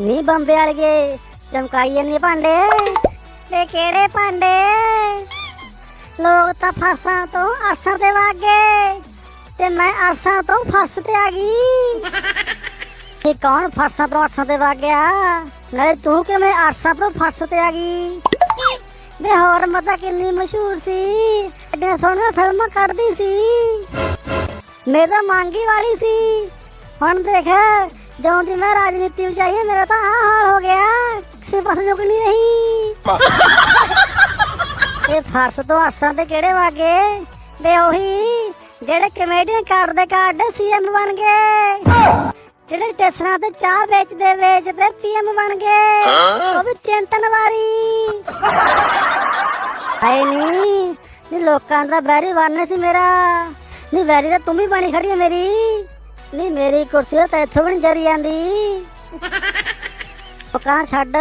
ਨੀ ਬੰਬੇ ਵਾਲਗੇ ਚਮਕਾਈ ਜਾਂਦੇ ਭਾਂਡੇ। ਤੇ ਕਿਹੜੇ ਭਾਂਡੇ? ਲੋਕ ਤਾਂ ਫਾਸਾਂ ਤੋਂ ਆਸਾਂ ਤੇ ਵਾਗੇ। ਤੇ ਮੈਂ ਆਸਾਂ ਤੋਂ ਫਸ ਤੇ ਆ ਗਈ। ਇਹ ਕੌਣ ਫਾਸਾਂ ਤੋਂ ਆਸਾਂ ਤੇ ਵਾਗਿਆ ਨਾਲੇ ਤੂੰ ਕਿਵੇਂ ਅਰਸਾਂ ਤੋਂ ਫਸ ਤੇ ਆ ਗਈ? ਵੇ ਹੋਰ ਮਤਾ ਕਿੰਨੀ ਮਸ਼ਹੂਰ ਸੀ। ਐਡੀਆਂ ਸੋਹਣੀਆਂ ਫਿਲਮਾਂ ਕੱਢਦੀ ਸੀ। ਮੇਰੇ ਤਾਂ ਮੰਗੀ ਵਾਲੀ ਸੀ। ਹੁਣ ਦੇਖ ਜਦੋਂ ਦੀ ਮੈਂ ਰਾਜਨੀਤੀ ਵਿੱਚ ਆਈ ਹਾਂ, ਮੇਰਾ ਤਾਂ ਆਹ ਹਾਲ ਹੋ ਗਿਆ। ਕਿਸੇ ਪਾਸੇ ਜੁਕ ਨਹੀਂ। ਰਹੀ ਇਹ ਫਰਸ ਤੋਂ ਆਸਾਂ ਤੇ ਕਿਹੜੇ ਵਾਗੇ? ਵੇ ਉਹੀ ਜਿਹੜੇ ਕਮੇਡੀਅਨ ਕਾਰਡ ਦੇ ਕਾਰਡ ਸੀਐਮ ਬਣ ਗਏ। ਜਿਹੜੇ ਟੈਸਰਾਂ ਤੇ ਚਾਹ ਵੇਚਦੇ ਵੇਚਦੇ ਪੀਐਮ ਬਣ ਗਏ। ਉਹ ਵੀ ਤਿੰਨ ਤਿੰਨ ਵਾਰੀ। ਹਾਏ ਨੀ ਨੀ ਲੋਕਾਂ ਦਾ ਬੈਰੀ ਬਣਨੇ ਸੀ ਮੇਰਾ। ਨੀ ਬੈਰੀ ਤਾਂ ਤੂੰ ਵੀ ਬਣੀ ਖੜੀ ਹੈ ਮੇਰੀ। ਨੀ ਮੇਰੀ ਕੁਰਸੀ ਤਾਂ ਇੱਥੋਂ ਵੀ ਨਹੀਂ ਜਰੀ ਜਾਂਦੀ। ਉਹ ਕਾਂ ਛੱਡ।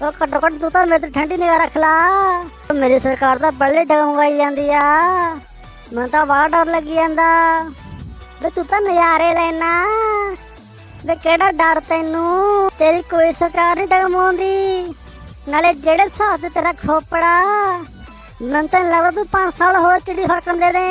ਉਹ ਘੱਟੋ ਘੱਟ ਤੂੰ ਤਾਂ ਮੇਰੇ ਤੇ ਠੰਡੀ ਨਿਗਾਹ ਰੱਖ ਲਾ। ਮੇਰੀ ਸਰਕਾਰ ਤਾਂ ਬੱਲੇ ਡਗਮਗਾਈ ਜਾਂਦੀ ਆ। ਮੈਨੂੰ ਤਾਂ ਬੜਾ ਡਰ ਲੱਗੀ ਜਾਂਦਾ। ਵੇ ਤੂੰ ਤਾਂ ਨਜ਼ਾਰੇ ਲੈਣਾ। ਵੇ ਕਿਹੜਾ ਡਰ ਤੈਨੂੰ? ਤੇਰੀ ਕੋਈ ਸਰਕਾਰ ਨਹੀਂ ਡਗਮਾਉਂਦੀ ਨਾਲੇ ਜਿਹੜੇ ਹਿਸਾਬ ਤੇ ਤੇਰਾ ਖੋਪੜਾ, ਮੈਨੂੰ ਤਾਂ ਲੱਗਦਾ ਤੂੰ 5 ਸਾਲ ਹੋਰ ਚਿੜੀ ਫਰਕਣ ਦੇ ਦੇ